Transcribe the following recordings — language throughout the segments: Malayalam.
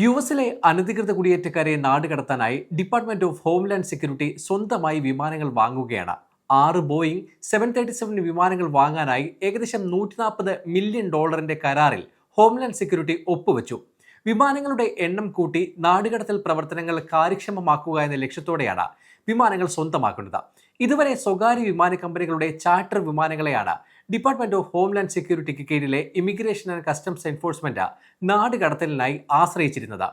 യു എസിലെ അനധികൃത കുടിയേറ്റക്കാരെ നാടുകടത്താനായി ഡിപ്പാർട്ട്മെന്റ് ഓഫ് ഹോംലാൻഡ് സെക്യൂരിറ്റി സ്വന്തമായി വിമാനങ്ങൾ വാങ്ങുകയാണ്. ആറ് ബോയിങ് സെവൻ തേർട്ടി സെവൻ വിമാനങ്ങൾ വാങ്ങാനായി ഏകദേശം നൂറ്റി നാൽപ്പത് മില്യൺ ഡോളറിന്റെ കരാറിൽ ഹോംലാൻഡ് സെക്യൂരിറ്റി ഒപ്പുവെച്ചു. വിമാനങ്ങളുടെ എണ്ണം കൂട്ടി നാടുകടത്തൽ പ്രവർത്തനങ്ങൾ കാര്യക്ഷമമാക്കുക എന്ന ലക്ഷ്യത്തോടെയാണ് വിമാനങ്ങൾ സ്വന്തമാക്കുന്നത്. ഇതുവരെ സ്വകാര്യ വിമാന കമ്പനികളുടെ ചാർട്ടർ വിമാനങ്ങളെയാണ് ഡിപ്പാർട്ട്മെന്റ് ഓഫ് ഹോംലാൻഡ് സെക്യൂരിറ്റിക്ക് കീഴിലെ ഇമിഗ്രേഷൻ ആൻഡ് കസ്റ്റംസ് എൻഫോഴ്സ്മെന്റ് നാടുകടത്തലിനായി ആശ്രയിച്ചിരുന്നത്.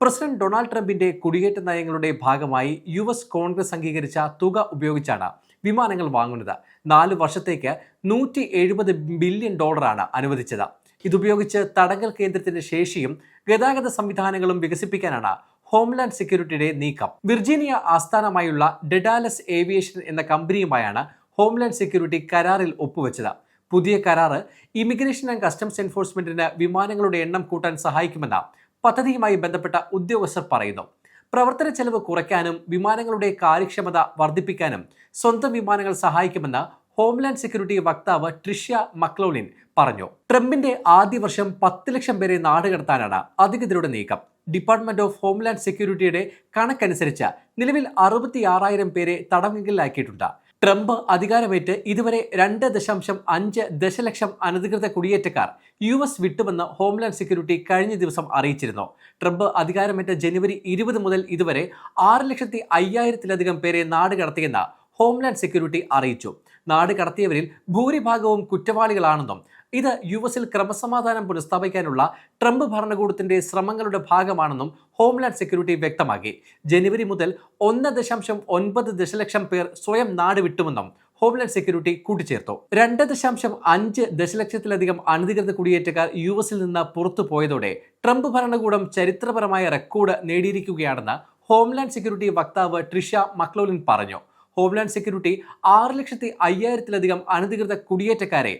പ്രസിഡന്റ് ഡൊണാൾഡ് ട്രംപിന്റെ കുടിയേറ്റ നയങ്ങളുടെ ഭാഗമായി യു എസ് കോൺഗ്രസ് അംഗീകരിച്ച തുക ഉപയോഗിച്ചാണ് വിമാനങ്ങൾ വാങ്ങുന്നത്. നാല് വർഷത്തേക്ക് നൂറ്റി എഴുപത് ബില്യൺ ഡോളറാണ് അനുവദിച്ചത്. ഇതുപയോഗിച്ച് തടങ്കൽ കേന്ദ്രത്തിന്റെ ശേഷിയും ഗതാഗത സംവിധാനങ്ങളും വികസിപ്പിക്കാനാണ് ഹോംലാൻഡ് സെക്യൂരിറ്റിയുടെ നീക്കം. വിർജീനിയ ആസ്ഥാനമായുള്ള ഡെഡാലസ് ഏവിയേഷൻ എന്ന കമ്പനിയുമായാണ് ഹോംലാൻഡ് സെക്യൂരിറ്റി കരാറിൽ ഒപ്പുവെച്ചത്. പുതിയ കരാറ് ഇമിഗ്രേഷൻ ആൻഡ് കസ്റ്റംസ് എൻഫോഴ്സ്മെന്റിന് വിമാനങ്ങളുടെ എണ്ണം കൂട്ടാൻ സഹായിക്കുമെന്ന് പദ്ധതിയുമായി ബന്ധപ്പെട്ട ഉദ്യോഗസ്ഥർ പറയുന്നു. പ്രവർത്തന ചെലവ് കുറയ്ക്കാനും വിമാനങ്ങളുടെ കാര്യക്ഷമത വർദ്ധിപ്പിക്കാനും സ്വന്തം വിമാനങ്ങൾ സഹായിക്കുമെന്ന് ഹോംലാൻഡ് സെക്യൂരിറ്റി വക്താവ് ട്രിഷ്യ മക്ലോലിൻ പറഞ്ഞു. ട്രംപിന്റെ ആദ്യ വർഷം പത്ത് ലക്ഷം പേരെ നാടുകടത്താനാണ് അധികൃതരുടെ നീക്കം. ഡിപ്പാർട്ട്മെന്റ് ഓഫ് ഹോംലാൻഡ് സെക്യൂരിറ്റിയുടെ കണക്കനുസരിച്ച് നിലവിൽ അറുപത്തി ആറായിരം പേരെ തടങ്കലിലാക്കിയിട്ടുണ്ട് ട്രംപ് അധികാരമേറ്റ് ഇതുവരെ രണ്ട് ദശാംശം അഞ്ച് ദശലക്ഷം അനധികൃത കുടിയേറ്റക്കാർ യു എസ് വിട്ടുവെന്ന് ഹോംലാൻഡ് സെക്യൂരിറ്റി കഴിഞ്ഞ ദിവസം അറിയിച്ചിരുന്നു. ട്രംപ് അധികാരമേറ്റ ജനുവരി ഇരുപത് മുതൽ ഇതുവരെ ആറ് ലക്ഷത്തി അയ്യായിരത്തിലധികം പേരെ നാട് കടത്തിയെന്ന് ഹോംലാൻഡ് സെക്യൂരിറ്റി അറിയിച്ചു. നാട് കടത്തിയവരിൽ ഭൂരിഭാഗവും കുറ്റവാളികളാണെന്നും ഇത് യു എസിൽ ക്രമസമാധാനം പുനഃസ്ഥാപിക്കാനുള്ള ട്രംപ് ഭരണകൂടത്തിന്റെ ശ്രമങ്ങളുടെ ഭാഗമാണെന്നും ഹോംലാൻഡ് സെക്യൂരിറ്റി വ്യക്തമാക്കി. ജനുവരി മുതൽ ഒന്ന് ദശാംശം ഒൻപത് ദശലക്ഷം പേർ സ്വയം നാട് വിട്ടുമെന്നും ഹോംലാൻഡ് സെക്യൂരിറ്റി കൂട്ടിച്ചേർത്തു. രണ്ട് ദശാംശം അഞ്ച് ദശലക്ഷത്തിലധികം അനധികൃത കുടിയേറ്റക്കാർ യു എസിൽ നിന്ന് പുറത്തു പോയതോടെ ട്രംപ് ഭരണകൂടം ചരിത്രപരമായ റെക്കോർഡ് നേടിയിരിക്കുകയാണെന്ന് ഹോംലാൻഡ് സെക്യൂരിറ്റി വക്താവ് ട്രിഷ മക്ലോലിൻ പറഞ്ഞു. ഹോംലാൻഡ് സെക്യൂരിറ്റി ആറ് ലക്ഷത്തി അയ്യായിരത്തിലധികം അനധികൃത കുടിയേറ്റക്കാരെ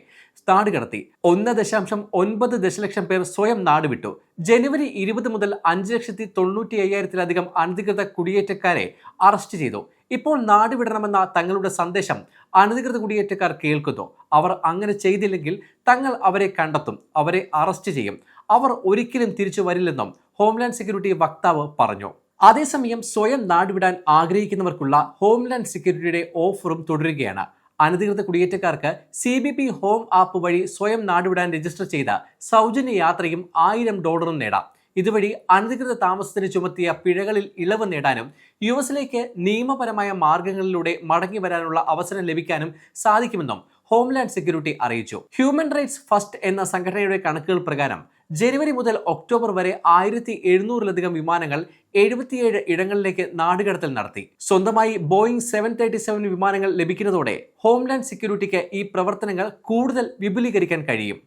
നാടുകടത്തി ഒന്ന് ദശാംശം ഒൻപത് ദശലക്ഷം പേർ സ്വയം നാടുവിട്ടു ജനുവരി ഇരുപത് മുതൽ അഞ്ച് ലക്ഷത്തി തൊണ്ണൂറ്റി അയ്യായിരത്തിലധികം അനധികൃത കുടിയേറ്റക്കാരെ അറസ്റ്റ് ചെയ്തു. ഇപ്പോൾ നാടുവിടണമെന്ന തങ്ങളുടെ സന്ദേശം അനധികൃത കുടിയേറ്റക്കാർ കേൾക്കുന്നു. അവർ അങ്ങനെ ചെയ്തില്ലെങ്കിൽ തങ്ങൾ അവരെ കണ്ടെത്തും അവരെ അറസ്റ്റ് ചെയ്യും. അവർ ഒരിക്കലും തിരിച്ചു വരില്ലെന്നും ഹോംലാൻഡ് സെക്യൂരിറ്റി വക്താവ് പറഞ്ഞു. അതേസമയം സ്വയം നാടുവിടാൻ ആഗ്രഹിക്കുന്നവർക്കുള്ള ഹോംലാൻഡ് സെക്യൂരിറ്റിയുടെ ഓഫറും തുടരുകയാണ്. അനധികൃത കുടിയേറ്റക്കാർക്ക് C B P home app വഴി സ്വയം നാടുവിടാൻ രജിസ്റ്റർ ചെയ്ത സൗജന്യ യാത്രയും ആയിരം ഡോളറും നേടാം. ഇതുവഴി അനധികൃത താമസത്തിന് ചുമത്തിയ പിഴകളിൽ ഇളവ് നേടാനും യു എസിലേക്ക് നിയമപരമായ മാർഗങ്ങളിലൂടെ മടങ്ങി വരാനുള്ള അവസരം ലഭിക്കാനും സാധിക്കുമെന്നും ഹോംലാൻഡ് സെക്യൂരിറ്റി അറിയിച്ചു. ഹ്യൂമൻ റൈറ്റ്സ് ഫസ്റ്റ് എന്ന സംഘടനയുടെ കണക്കുകൾ പ്രകാരം ജനുവരി മുതൽ ഒക്ടോബർ വരെ ആയിരത്തി എഴുന്നൂറിലധികം വിമാനങ്ങൾ എഴുപത്തിയേഴ് ഇടങ്ങളിലേക്ക് നാടുകടത്തൽ നടത്തി. സ്വന്തമായി ബോയിങ് സെവൻ തേർട്ടി സെവൻ വിമാനങ്ങൾ ലഭിക്കുന്നതോടെ ഹോംലാൻഡ് സെക്യൂരിറ്റിക്ക് ഈ പ്രവർത്തനങ്ങൾ കൂടുതൽ വിപുലീകരിക്കാൻ കഴിയും.